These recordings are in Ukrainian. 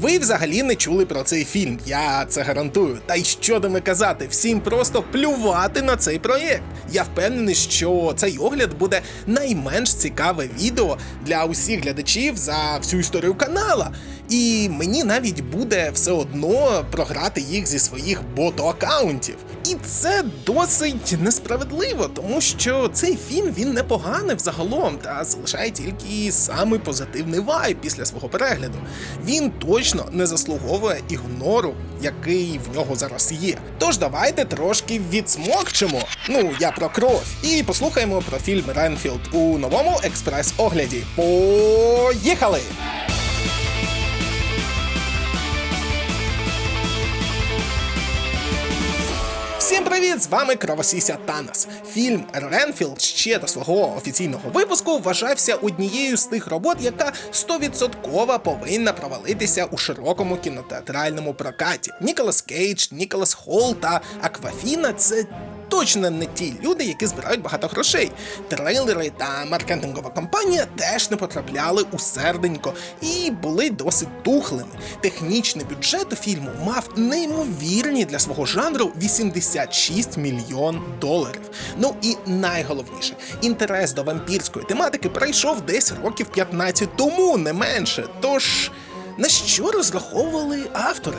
Ви взагалі не чули про цей фільм, я це гарантую. Та й що даме казати, всім просто плювати на цей проєкт. Я впевнений, що цей огляд буде найменш цікаве відео для усіх глядачів за всю історію канала. І мені навіть буде все одно програти їх зі своїх бото-аккаунтів. І це досить несправедливо, тому що цей фільм він непоганий взагалом та залишає тільки самий позитивний вайб після свого перегляду. Він точно не заслуговує ігнору, який в нього зараз є. Тож давайте трошки відсмокчемо. Ну, я про кров. І послухаємо про фільм Ренфілд у новому експрес-огляді. Поїхали! Привіт! З вами Кровосіся Танос. Фільм Ренфілд ще до свого офіційного випуску вважався однією з тих робот, яка 100% повинна провалитися у широкому кінотеатральному прокаті. Ніколас Кейдж, Ніколас Холл та Аквафіна це. Точно не ті люди, які збирають багато грошей. Трейлери та маркетингова компанія теж не потрапляли у серденько і були досить тухлими. Технічний бюджет фільму мав неймовірні для свого жанру 86 мільйон доларів. Ну і найголовніше, інтерес до вампірської тематики пройшов десь років 15 тому, не менше. Тож на що розраховували автори?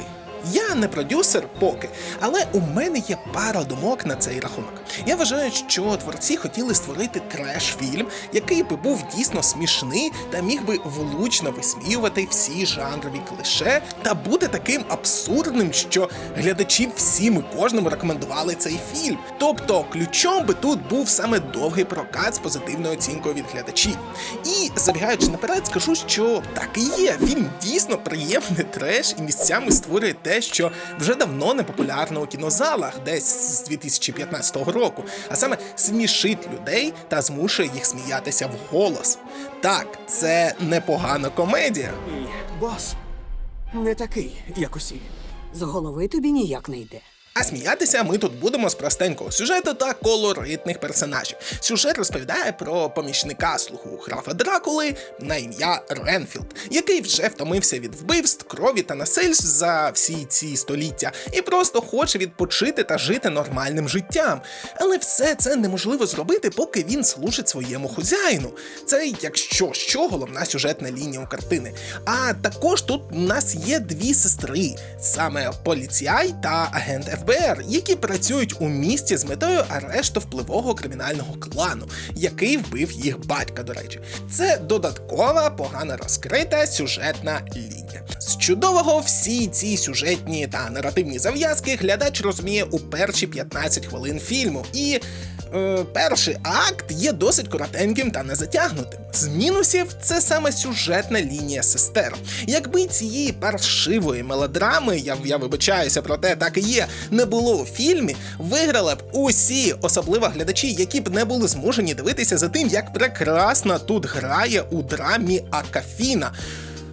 Я не продюсер поки, але у мене є пара думок на цей рахунок. Я вважаю, що творці хотіли створити треш-фільм, який би був дійсно смішний та міг би влучно висміювати всі жанрові клише та бути таким абсурдним, що глядачі всім і кожному рекомендували цей фільм. Тобто ключом би тут був саме довгий прокат з позитивною оцінкою від глядачів. І забігаючи наперед, скажу, що так і є. Фільм дійсно приємний треш і місцями створює те, що вже давно не популярно у кінозалах, десь з 2015 року, а саме смішить людей та змушує їх сміятися вголос. Так, це непогана комедія. Ні, бос не такий, як усі. З голови тобі ніяк не йде. А сміятися ми тут будемо з простенького сюжету та колоритних персонажів. Сюжет розповідає про помічника слуху графа Дракули на ім'я Ренфілд, який вже втомився від вбивств, крові та насильств за всі ці століття, і просто хоче відпочити та жити нормальним життям. Але все це неможливо зробити, поки він служить своєму хазяїну. Це, якщо що, головна сюжетна лінія у картини. А також тут у нас є дві сестри: саме поліціяй та агент ФБР, які працюють у місті з метою арешту впливового кримінального клану, який вбив їх батька. До речі, це додаткова погано розкрита сюжетна лінія. З чудового всі ці сюжетні та наративні зав'язки глядач розуміє у перші 15 хвилин фільму. І е, перший акт є досить коротеньким та незатягнутим. З мінусів це саме сюжетна лінія сестер. Якби цієї паршивої мелодрами, я, я вибачаюся, проте так і є, не було у фільмі, виграли б усі, особливо глядачі, які б не були змушені дивитися за тим, як прекрасно тут грає у драмі Акафіна.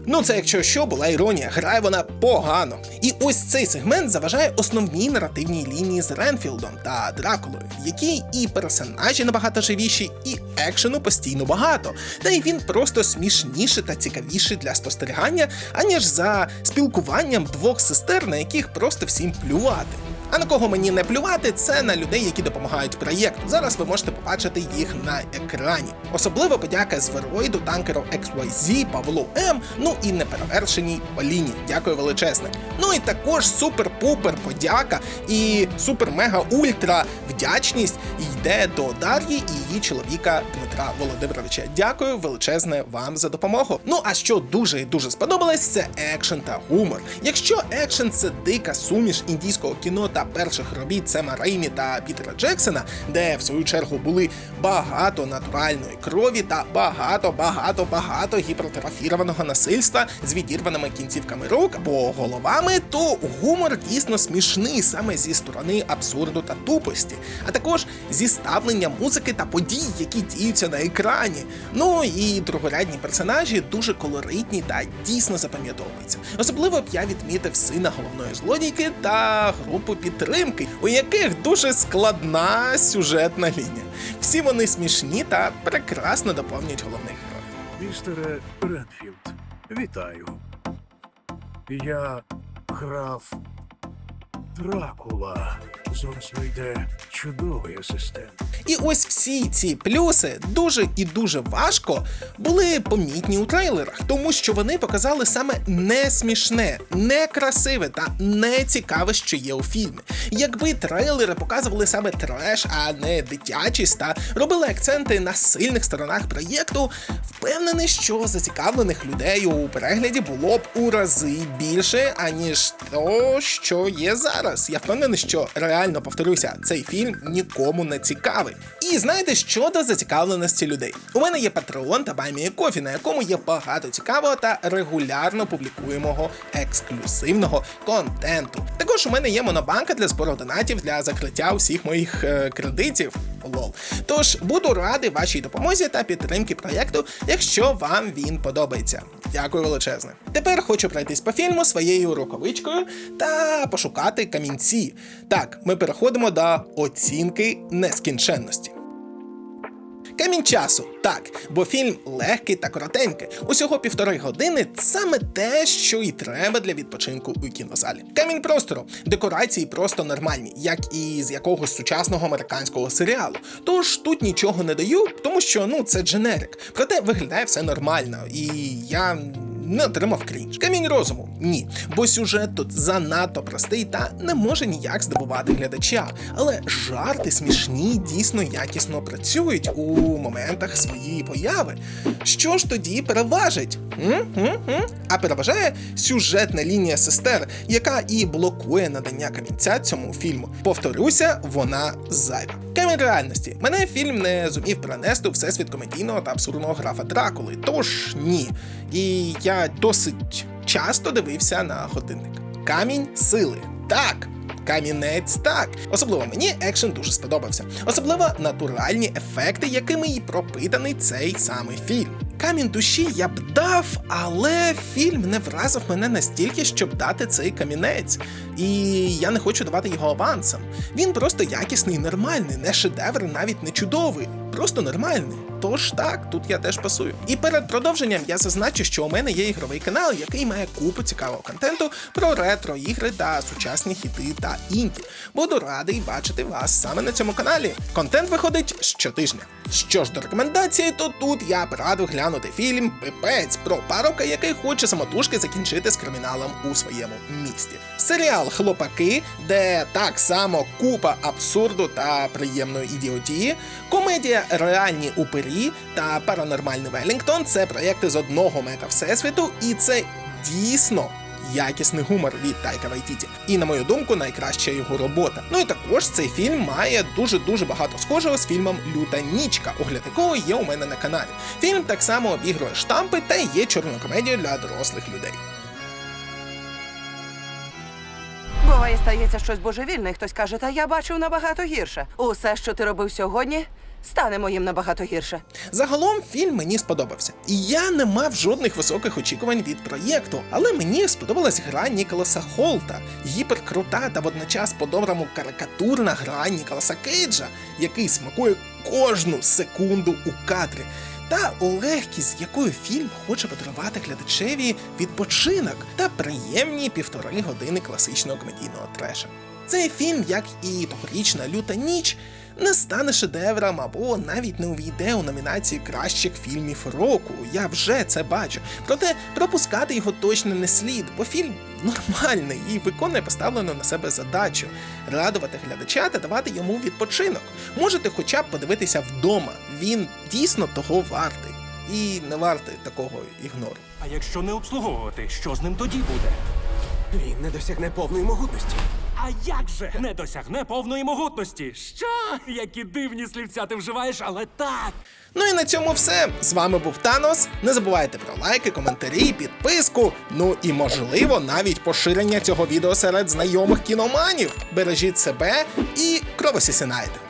Ну, це якщо що, була іронія, грає вона погано. І ось цей сегмент заважає основній наративній лінії з Ренфілдом та Дракулою, в якій і персонажі набагато живіші, і екшену постійно багато. Та й він просто смішніший та цікавіший для спостерігання, аніж за спілкуванням двох сестер, на яких просто всім плювати. А на кого мені не плювати, це на людей, які допомагають проєкту. Зараз ви можете побачити їх на екрані. Особливо подяка звероїду танкеру XYZ, Павлу М, ну і неперевершеній Поліні. Дякую величезне. Ну і також супер-пупер подяка і супер-мега-ультра вдячність йде до Дар'ї і її чоловіка Дмитра Володимировича. Дякую величезне вам за допомогу. Ну а що дуже і дуже сподобалось, це екшен та гумор. Якщо екшен це дика суміш індійського кіно та перших робіт Сема Реймі та Пітера Джексона, де в свою чергу були багато натуральної крові та багато, багато, багато гіпертрофірованого насильства з відірваними кінцівками рук або головами, то гумор дійсно смішний саме зі сторони абсурду та тупості, а також зі ставлення музики та подій, які діються на екрані. Ну і другорядні персонажі дуже колоритні та дійсно запам'ятовуються. Особливо б я відмітив сина головної злодійки та групу підтримки, у яких дуже складна сюжетна лінія. Всі вони смішні та прекрасно доповнюють головних героїв. Містере Ренфілд, вітаю. Я грав Дракула. Зараз вийде чудовий асистент. І ось всі ці плюси дуже і дуже важко були помітні у трейлерах, тому що вони показали саме не смішне, не красиве та не цікаве, що є у фільмі. Якби трейлери показували саме треш, а не дитячість та робили акценти на сильних сторонах проєкту, впевнений, що зацікавлених людей у перегляді було б у рази більше, аніж то, що є зараз. Я впевнений, що реально повторюся, цей фільм нікому не цікавий. І знаєте, щодо зацікавленості людей, у мене є Patreon та Кофі, на якому є багато цікавого та регулярно публікуємого ексклюзивного контенту. Також у мене є монобанка для збору донатів для закриття усіх моїх е, кредитів. Лол. Тож буду радий вашій допомозі та підтримки проєкту, якщо вам він подобається. Дякую величезне. Тепер хочу пройтись по фільму своєю рукавичкою та пошукати камінці. Так, ми переходимо до оцінки нескінченності. Камінь часу, так, бо фільм легкий та коротенький. Усього півтори години саме те, що і треба для відпочинку у кінозалі. Камінь простору, декорації просто нормальні, як і з якогось сучасного американського серіалу. Тож тут нічого не даю, тому що ну це дженерик. Проте виглядає все нормально, і я не отримав крінж. Камінь розуму ні, бо сюжет тут занадто простий та не може ніяк здивувати глядача. Але жарти смішні дійсно якісно працюють у моментах своєї появи. Що ж тоді переважить? М? М? М? А переважає сюжетна лінія сестер, яка і блокує надання камінця цьому фільму. Повторюся, вона зайва. Камінь реальності. Мене фільм не зумів перенести у всесвіт комедійного та абсурдного графа Дракули. Тож ні. І я досить часто дивився на годинник. Камінь сили. Так. Камінець так. Особливо мені екшен дуже сподобався. Особливо натуральні ефекти, якими і пропитаний цей самий фільм. Камінь душі я б дав, але фільм не вразив мене настільки, щоб дати цей камінець. І я не хочу давати його авансом. Він просто якісний, нормальний, не шедевр, навіть не чудовий, просто нормальний. Тож так, тут я теж пасую. І перед продовженням я зазначу, що у мене є ігровий канал, який має купу цікавого контенту про ретро ігри та сучасні хіти та інді. Буду радий бачити вас саме на цьому каналі. Контент виходить щотижня. Що ж до рекомендації, то тут я б радив глянути фільм Пипець про парубка, який хоче самотужки закінчити з криміналом у своєму місті. Серіал Хлопаки, де так само купа абсурду та приємної ідіотії, комедія Реальні упирі та Паранормальний Велінгтон це проєкти з одного мета всесвіту, і це дійсно якісний гумор від Тайка Вайтіті. І, на мою думку, найкраща його робота. Ну і також цей фільм має дуже-дуже багато схожого з фільмом Люта Нічка, огляд якого є у мене на каналі. Фільм так само обігрує штампи та є чорною комедією для дорослих людей. Буває, стається щось божевільне, хтось каже, та я бачив набагато гірше. Усе, що ти робив сьогодні, стане моїм набагато гірше. Загалом фільм мені сподобався, і я не мав жодних високих очікувань від проєкту, але мені сподобалась гра Ніколаса Холта, гіперкрута та водночас по-доброму карикатурна гра Ніколаса Кейджа, який смакує кожну секунду у кадрі. Та легкість, з якою фільм хоче подарувати глядачеві відпочинок та приємні півтори години класичного комедійного треша. Цей фільм, як і тогорічна люта ніч, не стане шедевром або навіть не увійде у номінації кращих фільмів року. Я вже це бачу. Проте пропускати його точно не слід, бо фільм нормальний і виконує поставлену на себе задачу радувати глядача та давати йому відпочинок. Можете хоча б подивитися вдома. Він дійсно того вартий. І не вартий такого ігнору. А якщо не обслуговувати, що з ним тоді буде? Він не досягне повної могутності. А як же не досягне повної могутності? Що? Які дивні слівця ти вживаєш, але так. Ну і на цьому все. З вами був Танос. Не забувайте про лайки, коментарі, підписку. Ну і можливо навіть поширення цього відео серед знайомих кіноманів. Бережіть себе і кровосісінайте.